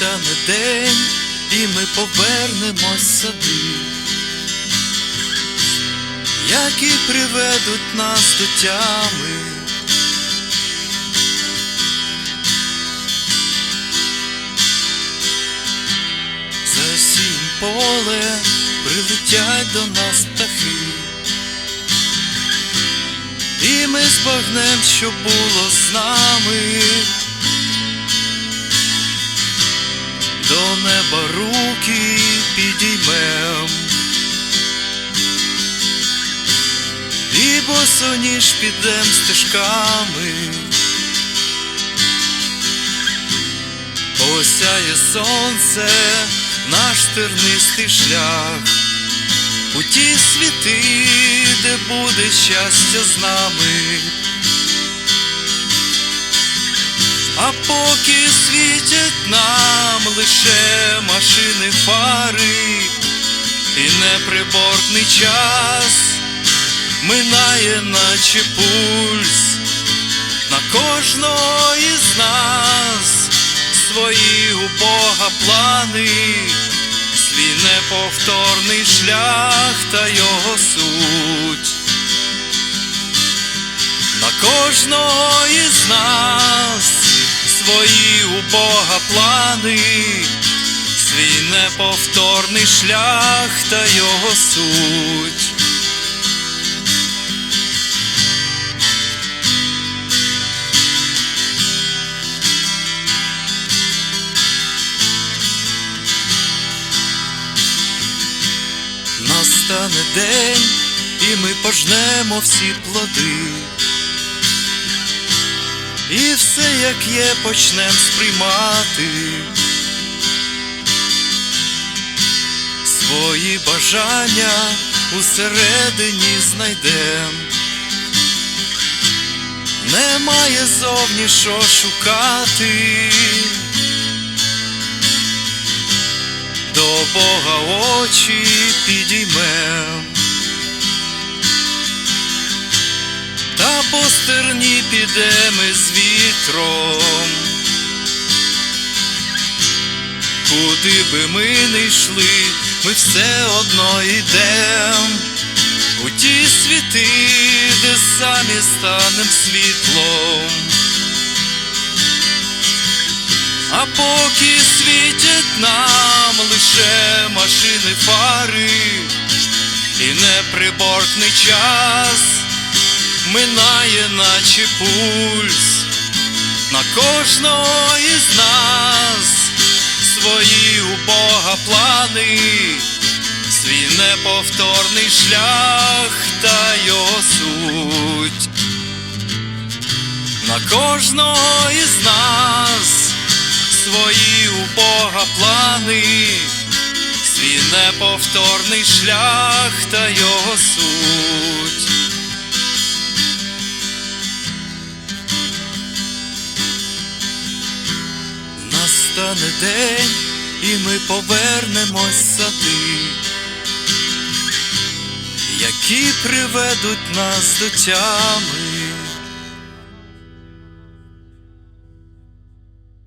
Настане день, і ми повернемось в сади, які приведуть нас до тями. За сім поле прилетять до нас птахи, і ми збагнем, що було з нами. Неба руки підіймем, і босоніж підем стежками, осяє сонце, наш тернистий шлях, у ті світи, де буде щастя з нами. А поки світять неприборний час минає, наче пульс на кожного із нас свої у Бога плани, свій неповторний шлях та його суть. На кожного із нас свої у Бога плани, свій неповторний шлях та його суть. Настане день, і ми пожнемо всі плоди. І все, як є, почнем сприймати свої бажання усередині знайдем. Немає зовні що шукати, до Бога очі підіймем. Та по стерні підемо з вітром, куди би ми не йшли, ми все одно йдем у ті світи, де самі станем світлом. А поки світять нам лише машини фари і неприборкний час минає, наче пульс на кожного із нас у плани, свій неповторний шлях та його суть. На кожного із нас свої у Бога плани, свій неповторний шлях та його суть. Настане день, і ми повернемось сади, які приведуть нас до тями.